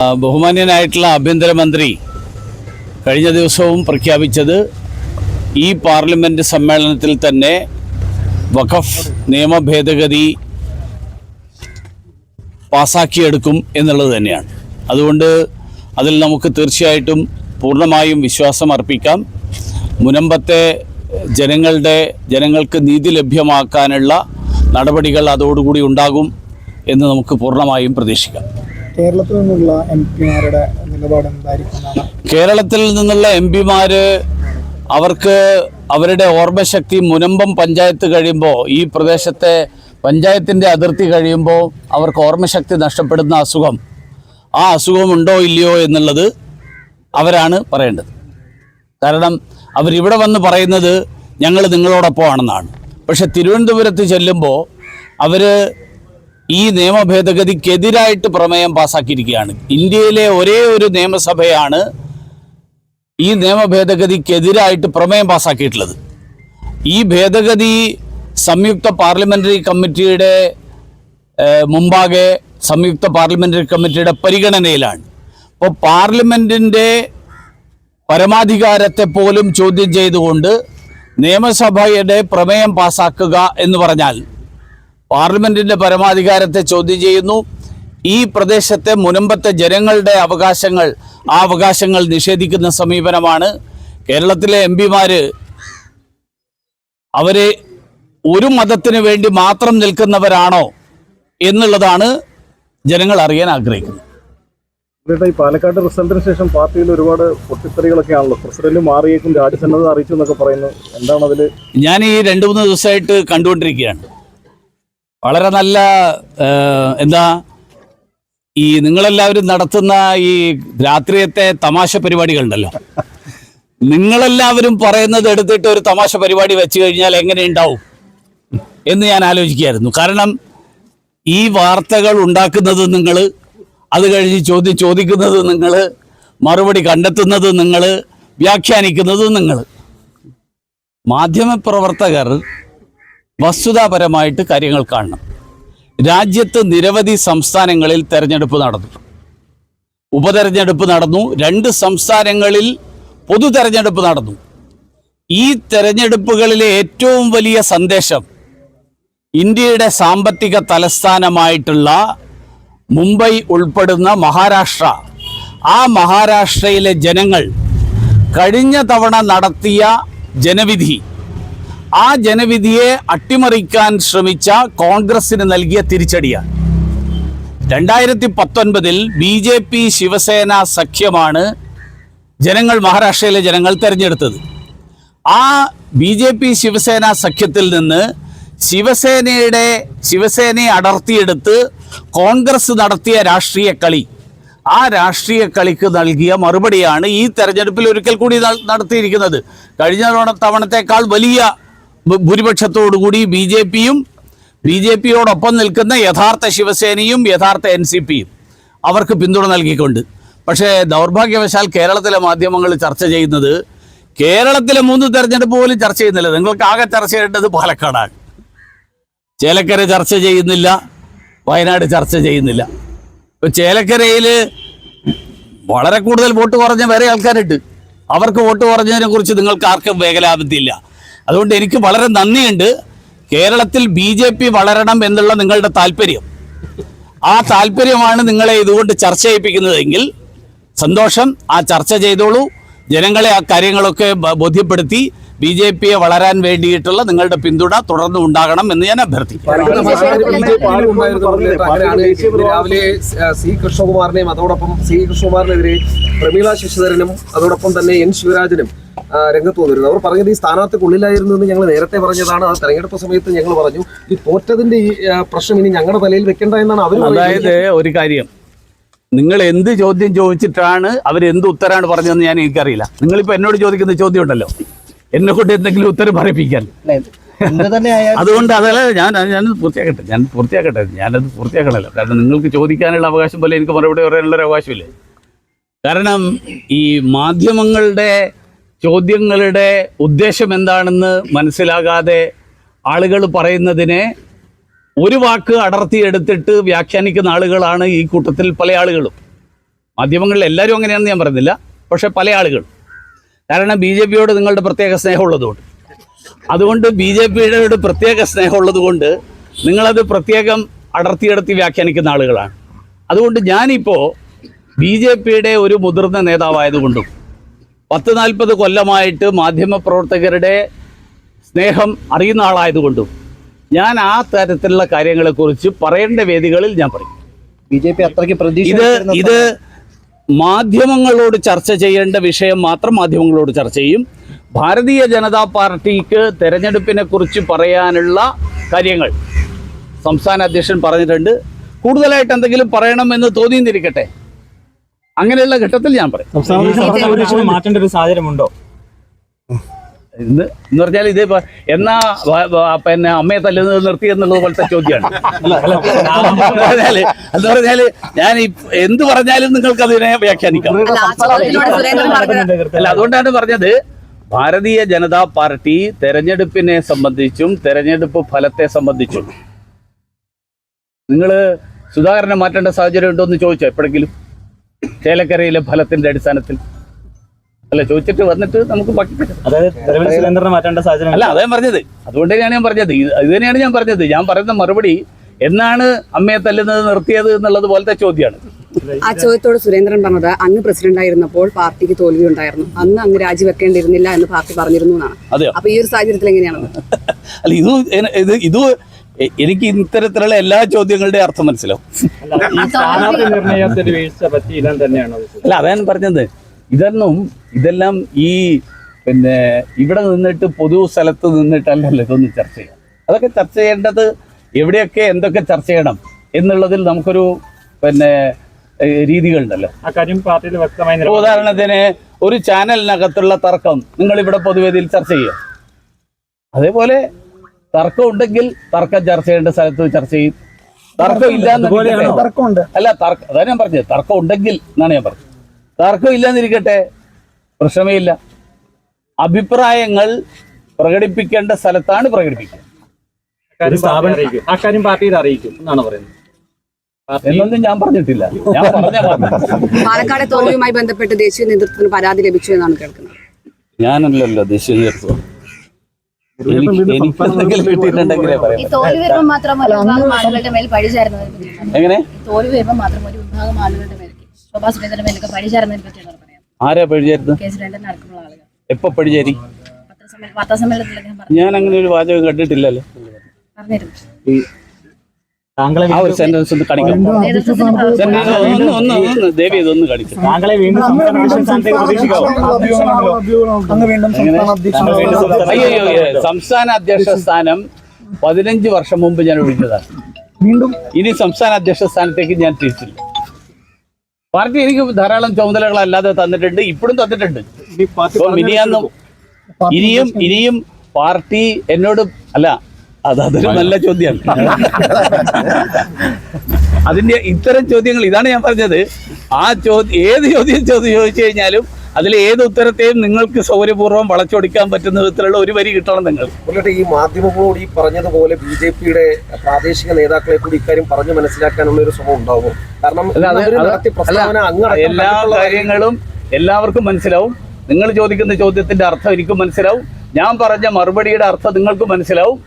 ബഹുമാന്യനായിട്ടുള്ള ആഭ്യന്തരമന്ത്രി കഴിഞ്ഞ ദിവസവും പ്രഖ്യാപിച്ചത് ഈ പാർലമെന്റ് സമ്മേളനത്തിൽ തന്നെ വഖഫ് നിയമ ഭേദഗതി പാസാക്കിയെടുക്കും എന്നുള്ളത് തന്നെയാണ്. അതുകൊണ്ട് അതിൽ നമുക്ക് തീർച്ചയായിട്ടും പൂർണമായും വിശ്വാസം അർപ്പിക്കാം. മുനമ്പത്തെ ജനങ്ങളുടെ ജനങ്ങൾക്ക് നീതി ലഭ്യമാക്കാനുള്ള നടപടികൾ അതോടുകൂടി ഉണ്ടാകും എന്ന് നമുക്ക് പൂർണമായും പ്രതീക്ഷിക്കാം. കേരളത്തിൽ നിന്നുള്ള എം പിമാരുടെ നിലപാട് എന്തായിരിക്കും കേരളത്തിൽ നിന്നുള്ള എം പിമാര് അവർക്ക് അവരുടെ ഓർമ്മശക്തി മുനമ്പം പഞ്ചായത്ത് കഴിയുമ്പോൾ ഈ പ്രദേശത്തെ പഞ്ചായത്തിന്റെ അതിർത്തി കഴിയുമ്പോൾ അവർക്ക് ഓർമ്മശക്തി നഷ്ടപ്പെടുന്ന അസുഖം. ആ അസുഖമുണ്ടോ ഇല്ലയോ എന്നുള്ളത് അവരാണ് പറയേണ്ടത്. കാരണം അവരിവിടെ വന്ന് പറയുന്നത് ഞങ്ങൾ നിങ്ങളോടൊപ്പമാണെന്നാണ്. പക്ഷെ തിരുവനന്തപുരത്ത് ചെല്ലുമ്പോൾ അവർ ഈ നിയമ ഭേദഗതിക്കെതിരായിട്ട് പ്രമേയം പാസാക്കിയിരിക്കുകയാണ്. ഇന്ത്യയിലെ ഒരേ ഒരു നിയമസഭയാണ് ഈ നിയമ ഭേദഗതിക്കെതിരായിട്ട് പ്രമേയം പാസാക്കിയിട്ടുള്ളത്. ഈ ഭേദഗതി സംയുക്ത പാർലമെന്ററി കമ്മിറ്റിയുടെ മുമ്പാകെ സംയുക്ത പാർലമെന്ററി കമ്മിറ്റിയുടെ പരിഗണനയിലാണ്. അപ്പോൾ പാർലമെന്റിന്റെ പരമാധികാരത്തെ പോലും ചോദ്യം ചെയ്തുകൊണ്ട് നിയമസഭയുടെ പ്രമേയം പാസാക്കുക എന്ന് പറഞ്ഞാൽ പാർലമെന്റിന്റെ പരമാധികാരത്തെ ചോദ്യം ചെയ്യുന്നു. ഈ പ്രദേശത്തെ മുനമ്പത്തെ ജനങ്ങളുടെ അവകാശങ്ങൾ ആ അവകാശങ്ങൾ നിഷേധിക്കുന്ന സമീപനമാണ്. കേരളത്തിലെ എം പിമാര് അവരെ ഒരു മതത്തിന് വേണ്ടി മാത്രം നിൽക്കുന്നവരാണോ എന്നുള്ളതാണ് ജനങ്ങൾ അറിയാൻ ആഗ്രഹിക്കുന്നത്. ഈ പാലക്കാട് റിസൾട്ടിന് ശേഷം പാർട്ടിയിൽ ഒരുപാട് പൊട്ടിത്തെറികളൊക്കെ ആണല്ലോ. പ്രസിഡന്റ് മാറിയേക്കും രാജ്യസന്നദ്ധ അറിയിച്ചു എന്നൊക്കെ പറയുന്നു. എന്താണ് അതിൽ ഞാൻ ഈ രണ്ടു മൂന്ന് ദിവസമായിട്ട് കണ്ടുകൊണ്ടിരിക്കുകയാണ്. വളരെ നല്ല എന്താ ഈ നിങ്ങളെല്ലാവരും നടത്തുന്ന ഈ രാത്രിയത്തെ തമാശ പരിപാടികളുണ്ടല്ലോ. നിങ്ങളെല്ലാവരും പറയുന്നത് എടുത്തിട്ട് ഒരു തമാശ പരിപാടി വെച്ച് കഴിഞ്ഞാൽ എങ്ങനെ ഉണ്ടാവും എന്ന് ഞാൻ ആലോചിക്കുകയായിരുന്നു. കാരണം ഈ വാർത്തകൾ ഉണ്ടാക്കുന്നത് നിങ്ങൾ അത് കഴിഞ്ഞ് ചോദ്യം ചോദിക്കുന്നത് നിങ്ങൾ മറുപടി കണ്ടെത്തുന്നത് നിങ്ങൾ വ്യാഖ്യാനിക്കുന്നത് നിങ്ങൾ മാധ്യമപ്രവർത്തകർ വസ്തുതാപരമായിട്ട് കാര്യങ്ങൾ കാണണം. രാജ്യത്ത് നിരവധി സംസ്ഥാനങ്ങളിൽ തെരഞ്ഞെടുപ്പ് നടന്നു. ഉപതെരഞ്ഞെടുപ്പ് നടന്നു. രണ്ട് സംസ്ഥാനങ്ങളിൽ പൊതു തെരഞ്ഞെടുപ്പ് നടന്നു. ഈ തെരഞ്ഞെടുപ്പുകളിലെ ഏറ്റവും വലിയ സന്ദേശം ഇന്ത്യയുടെ സാമ്പത്തിക തലസ്ഥാനമായിട്ടുള്ള മുംബൈ ഉൾപ്പെടുന്ന മഹാരാഷ്ട്ര. ആ മഹാരാഷ്ട്രയിലെ ജനങ്ങൾ കഴിഞ്ഞ തവണ നടത്തിയ ജനവിധി ആ ജനവിധിയെ അട്ടിമറിക്കാൻ ശ്രമിച്ച കോൺഗ്രസിന് നൽകിയ തിരിച്ചടിയാണ്. രണ്ടായിരത്തി പത്തൊൻപതിൽ ബി ജെ പി ശിവസേന സഖ്യമാണ് ജനങ്ങൾ മഹാരാഷ്ട്രയിലെ ജനങ്ങൾ തിരഞ്ഞെടുത്തത്. ആ ബി ജെ പി ശിവസേന സഖ്യത്തിൽ നിന്ന് ശിവസേനയുടെ ശിവസേനയെ അടർത്തിയെടുത്ത് കോൺഗ്രസ് നടത്തിയ രാഷ്ട്രീയ കളി. ആ രാഷ്ട്രീയ കളിക്ക് നൽകിയ മറുപടിയാണ് ഈ തെരഞ്ഞെടുപ്പിൽ ഒരിക്കൽ കൂടി നടത്തിയിരിക്കുന്നത്. കഴിഞ്ഞ തവണ തവണത്തേക്കാൾ വലിയ ഭൂരിപക്ഷത്തോടുകൂടി ബി ജെ പിയും ബി ജെ പിയോടൊപ്പം നിൽക്കുന്ന യഥാർത്ഥ ശിവസേനയും യഥാർത്ഥ എൻ സി പിയും അവർക്ക് പിന്തുണ നൽകിക്കൊണ്ട്. പക്ഷേ ദൗർഭാഗ്യവശാൽ കേരളത്തിലെ മാധ്യമങ്ങൾ ചർച്ച ചെയ്യുന്നത് കേരളത്തിലെ മൂന്ന് തെരഞ്ഞെടുപ്പ് പോലും ചർച്ച ചെയ്യുന്നില്ല. നിങ്ങൾക്ക് ആകെ ചർച്ച ചെയ്യേണ്ടത് പാലക്കാടാണ്. ചേലക്കര ചർച്ച ചെയ്യുന്നില്ല. വയനാട് ചർച്ച ചെയ്യുന്നില്ല. ഇപ്പോൾ ചേലക്കരയിൽ വളരെ കൂടുതൽ വോട്ട് കുറഞ്ഞ വേറെ ആൾക്കാരുണ്ട്. അവർക്ക് വോട്ട് കുറഞ്ഞതിനെ കുറിച്ച് നിങ്ങൾക്ക് ആർക്കും വേഗലാപത്തിയില്ല അതുകൊണ്ട് എനിക്ക് വളരെ നന്ദിയുണ്ട് കേരളത്തിൽ ബി ജെ പി വളരണം എന്നുള്ള നിങ്ങളുടെ താല്പര്യം ആ താല്പര്യമാണ് നിങ്ങളെ ഇതുകൊണ്ട് ചർച്ച ചെയ്യിപ്പിക്കുന്നതെങ്കിൽ സന്തോഷം ആ ചർച്ച ചെയ്തോളൂ ജനങ്ങളെ ആ കാര്യങ്ങളൊക്കെ ബോധ്യപ്പെടുത്തി ബി ജെ പിയെ വളരാൻ വേണ്ടിയിട്ടുള്ള നിങ്ങളുടെ പിന്തുണ തുടർന്ന് ഉണ്ടാകണം എന്ന് ഞാൻ അഭ്യർത്ഥിക്കും പാലക്കാട് മഹാരാജ് ബി.ജെ.പി. ആളും ഉണ്ടായിരുന്നു മുരളീധരൻ. അങ്ങനെയാണ് രാവിലെ സി കൃഷ്ണകുമാറിനെയും അതോടൊപ്പം സി കൃഷ്ണകുമാറിനെതിരെ പ്രമീള ശശിധരനും അതോടൊപ്പം തന്നെ എൻ ശിവരാജനും രംഗത്ത് വന്നിരുന്നു അവർ പറഞ്ഞത് ഈ സ്ഥാനാർത്ഥിക്കുള്ളിലായിരുന്നു എന്ന് ഞങ്ങൾ നേരത്തെ പറഞ്ഞതാണ്. ആ തെരഞ്ഞെടുപ്പ് സമയത്ത് ഞങ്ങൾ പറഞ്ഞു ഈ തോറ്റതിന്റെ ഈ പ്രശ്നം ഇനി ഞങ്ങളുടെ തലയിൽ വെക്കേണ്ട എന്നാണ് അവർ അതായത് ഒരു കാര്യം നിങ്ങൾ എന്ത് ചോദ്യം ചോദിച്ചിട്ടാണ് അവർ എന്ത് ഉത്തരമാണ് പറഞ്ഞതെന്ന് ഞാൻ എനിക്കറിയില്ല. നിങ്ങളിപ്പോൾ എന്നോട് ചോദിക്കുന്ന ചോദ്യം ഉണ്ടല്ലോ എന്നെ കൊണ്ട് എന്തെങ്കിലും ഉത്തരം പറയിപ്പിക്കാൻ. അതുകൊണ്ട് അതല്ല ഞാൻ ഞാൻ പൂർത്തിയാക്കട്ടെ ഞാൻ പൂർത്തിയാക്കട്ടെ ഞാനത് പൂർത്തിയാക്കണല്ലോ കാരണം നിങ്ങൾക്ക് ചോദിക്കാനുള്ള അവകാശം പോലെ എനിക്ക് മറുപടി പറയാനുള്ള ഒരു അവകാശമില്ലേ? കാരണം ഈ മാധ്യമങ്ങളുടെ ചോദ്യങ്ങളുടെ ഉദ്ദേശം എന്താണെന്ന് മനസ്സിലാകാതെ ആളുകൾ പറയുന്നതിനെ ഒരു വാക്ക് അടർത്തിയെടുത്തിട്ട് വ്യാഖ്യാനിക്കുന്ന ആളുകളാണ് ഈ കൂട്ടത്തിൽ പല ആളുകളും. മാധ്യമങ്ങളിൽ എല്ലാവരും അങ്ങനെയാണെന്ന് ഞാൻ പറയുന്നില്ല പക്ഷെ പല ആളുകൾ കാരണം ബി ജെ പിയോട് നിങ്ങളുടെ പ്രത്യേക സ്നേഹമുള്ളതുകൊണ്ട്. അതുകൊണ്ട് ബി ജെ പിയുടെ പ്രത്യേക സ്നേഹമുള്ളത് കൊണ്ട് നിങ്ങളത് പ്രത്യേകം അടർത്തിയെടുത്തി വ്യാഖ്യാനിക്കുന്ന ആളുകളാണ്. അതുകൊണ്ട് ഞാനിപ്പോൾ ബി ജെ പിയുടെ ഒരു മുതിർന്ന നേതാവായതുകൊണ്ടും പത്ത് നാൽപ്പത് കൊല്ലമായിട്ട് മാധ്യമപ്രവർത്തകരുടെ സ്നേഹം അറിയുന്ന ആളായതുകൊണ്ടും ഞാൻ ആ തരത്തിലുള്ള കാര്യങ്ങളെക്കുറിച്ച് പറയേണ്ട വേദികളിൽ ഞാൻ പറയും. ബി ജെ പി അത്രയ്ക്ക് പ്രതീക്ഷ ഇത് ഇത് മാധ്യമങ്ങളോട് ചർച്ച ചെയ്യേണ്ട വിഷയം മാത്രം മാധ്യമങ്ങളോട് ചർച്ച ചെയ്യും. ഭാരതീയ ജനതാ പാർട്ടിക്ക് തെരഞ്ഞെടുപ്പിനെ കുറിച്ച് പറയാനുള്ള കാര്യങ്ങൾ സംസ്ഥാന അധ്യക്ഷൻ പറഞ്ഞിട്ടുണ്ട്. കൂടുതലായിട്ട് എന്തെങ്കിലും പറയണമെന്ന് തോന്നിയെന്നിരിക്കട്ടെ അങ്ങനെയുള്ള ഘട്ടത്തിൽ ഞാൻ പറയും. മാറ്റേണ്ട ഒരു സാഹചര്യമുണ്ടോ? ഇന്ന് എന്ന് പറഞ്ഞാൽ ഇതേ എന്നാ പിന്നെ അമ്മയെ തല്ലുന്നത് നിർത്തി എന്നുള്ളത് പോലത്തെ ചോദ്യമാണ്. എന്ന് പറഞ്ഞാൽ ഞാൻ ഈ എന്ത് പറഞ്ഞാലും നിങ്ങൾക്ക് അതിനെ വ്യാഖ്യാനിക്കാം അല്ല, അതുകൊണ്ടാണ് പറഞ്ഞത് ഭാരതീയ ജനതാ പാർട്ടി തെരഞ്ഞെടുപ്പിനെ സംബന്ധിച്ചും തെരഞ്ഞെടുപ്പ് ഫലത്തെ സംബന്ധിച്ചും. നിങ്ങൾ സുധാകരനെ മാറ്റേണ്ട സാഹചര്യം ഉണ്ടോ എന്ന് ചോദിച്ചോ എപ്പോഴെങ്കിലും? ചേലക്കരയിലെ ഫലത്തിന്റെ അടിസ്ഥാനത്തിൽ. അല്ല ചോദിച്ചിട്ട് വന്നിട്ട് നമുക്ക് ബാക്കി അല്ല അതേ പറഞ്ഞത്. അതുകൊണ്ട് തന്നെയാണ് ഞാൻ പറഞ്ഞത്. ഇത് തന്നെയാണ് ഞാൻ പറഞ്ഞത്. ഞാൻ പറയുന്ന മറുപടി എന്നാണ് അമ്മയെ തല്ലുന്നത് നിർത്തിയത് എന്നുള്ളത് പോലത്തെ ചോദ്യമാണ്. ആ ചോദ്യത്തോട് സുരേന്ദ്രൻ പറഞ്ഞത് അങ്ങ് പ്രസിഡന്റ് ആയിരുന്നപ്പോൾ പാർട്ടിക്ക് തോൽവി ഉണ്ടായിരുന്നു. അന്ന് അങ്ങ് രാജിവെക്കേണ്ടിയിരുന്നില്ല എന്ന് പാർട്ടി പറഞ്ഞിരുന്നു എന്നാണ്. അപ്പൊ ഈ ഒരു സാഹചര്യത്തിൽ എങ്ങനെയാണ്? അല്ല ഇത് ഇത് ഇത് എനിക്ക് ഇത്തരത്തിലുള്ള എല്ലാ ചോദ്യങ്ങളുടെയും അർത്ഥം മനസ്സിലാവും. അല്ല അതാണ് പറഞ്ഞത്. ഇതൊന്നും ഇതെല്ലാം ഈ പിന്നെ ഇവിടെ നിന്നിട്ട് പൊതു സ്ഥലത്ത് നിന്നിട്ടല്ലല്ലോ ഇതൊന്നും ചർച്ച ചെയ്യാം. അതൊക്കെ ചർച്ച ചെയ്യേണ്ടത് എവിടെയൊക്കെ എന്തൊക്കെ ചർച്ച ചെയ്യണം എന്നുള്ളതിൽ നമുക്കൊരു പിന്നെ രീതികളുണ്ടല്ലോ. ഉദാഹരണത്തിന് ഒരു ചാനലിനകത്തുള്ള തർക്കം നിങ്ങൾ ഇവിടെ പൊതുവേദിയിൽ ചർച്ച ചെയ്യുക അതേപോലെ തർക്കം ഉണ്ടെങ്കിൽ തർക്കം ചർച്ച ചെയ്യേണ്ട സ്ഥലത്ത് ചർച്ച ചെയ്യും. തർക്കം ഇല്ല തർക്കമുണ്ട്. അല്ല തർക്കം അതാണ് ഞാൻ പറഞ്ഞത്. തർക്കം ഉണ്ടെങ്കിൽ എന്നാണ് ഞാൻ പറഞ്ഞത്. തർക്കം ഇല്ലാന്നിരിക്കട്ടെ പ്രശ്നമേ ഇല്ല അഭിപ്രായങ്ങൾ പ്രകടിപ്പിക്കേണ്ട സ്ഥലത്താണ് പ്രകടിപ്പിക്കുക. അറിയിക്കും അക്കാര്യം പാർട്ടിയിൽ അറിയിക്കും എന്നാണ് പറയുന്നത്. എന്നൊന്നും ഞാൻ പറഞ്ഞിട്ടില്ല. ഞാൻ പറഞ്ഞു പാലക്കാട് തോൽവിയുമായി ബന്ധപ്പെട്ട് ദേശീയ നേതൃത്വത്തിന് പരാതി ലഭിച്ചു എന്നാണ് കേൾക്കുന്നത്. ഞാനല്ലല്ലോ ദേശീയ നേതൃത്വം. എങ്ങനെ? തോൽവി വരുമ്പോൾ മാത്രം ഒരു വിഭാഗം ആളുകളുടെ മേൽ ശോഭാ സുരേന്ദ്രന്റെ മേലൊക്കെ പഴിചാരുന്നതിനെ പറ്റിയാണ് പറയാം ആരാ ആളുകൾ. എപ്പോ പഴിചാരി ഞാൻ അങ്ങനെ ഒരു വാചകം കണ്ടിട്ടില്ലല്ലോ. പറഞ്ഞിരുന്നു താങ്കളെ ആ ഒരു സെന്റൻസ് ഒന്ന് കാണിക്കണം സെന്റൻസ് ഒന്ന് ഒന്ന് ഒന്ന് ദേവി ഇതൊന്ന് കാണിക്കും താങ്കളെ വീണ്ടും സംസ്ഥാന അധ്യക്ഷൻ സ്ഥാനത്തേക്ക് പ്രതീക്ഷിക്കാവോ? വീണ്ടും സംസ്ഥാന അധ്യക്ഷൻ അയ്യോ സംസ്ഥാന അധ്യക്ഷ സ്ഥാനം പതിനഞ്ച് വർഷം മുമ്പ് ഞാൻ ഒഴിഞ്ഞതാണ്. വീണ്ടും? ഇനി സംസ്ഥാന അധ്യക്ഷ സ്ഥാനത്തേക്ക് ഞാൻ തിരിച്ചില്ല. പാർട്ടി എനിക്ക് ധാരാളം ചുമതലകൾ അല്ലാതെ തന്നിട്ടുണ്ട് ഇപ്പോഴും തന്നിട്ടുണ്ട്. ഇനിയാന്നും ഇനിയും ഇനിയും പാർട്ടി എന്നോട് അല്ല അത് അതൊരു നല്ല ചോദ്യമാണ് അതിന്റെ ഇത്തരം ചോദ്യങ്ങൾ ഇതാണ് ഞാൻ പറഞ്ഞത്. ആ ചോദ്യം ഏത് ചോദ്യം ചോദ്യം ചോദിച്ചു കഴിഞ്ഞാലും അതിൽ ഏത് ഉത്തരത്തെയും നിങ്ങൾക്ക് സൗകര്യപൂർവം വളച്ചൊടിക്കാൻ പറ്റുന്ന വിധത്തിലുള്ള ഒരു വരി കിട്ടണം നിങ്ങൾ. ഈ മാധ്യമങ്ങളോട് ഈ പറഞ്ഞതുപോലെ ബി ജെ പിയുടെ പ്രാദേശിക നേതാക്കളെ കൂടി ഇക്കാര്യം പറഞ്ഞു മനസ്സിലാക്കാനുള്ള ഒരു ശ്രമം ഉണ്ടാവും കാരണം എല്ലാ കാര്യങ്ങളും എല്ലാവർക്കും മനസ്സിലാവും. നിങ്ങൾ ചോദിക്കുന്ന ചോദ്യത്തിന്റെ അർത്ഥം എനിക്കും മനസ്സിലാവും. ഞാൻ പറഞ്ഞ മറുപടിയുടെ അർത്ഥം നിങ്ങൾക്ക് മനസ്സിലാവും.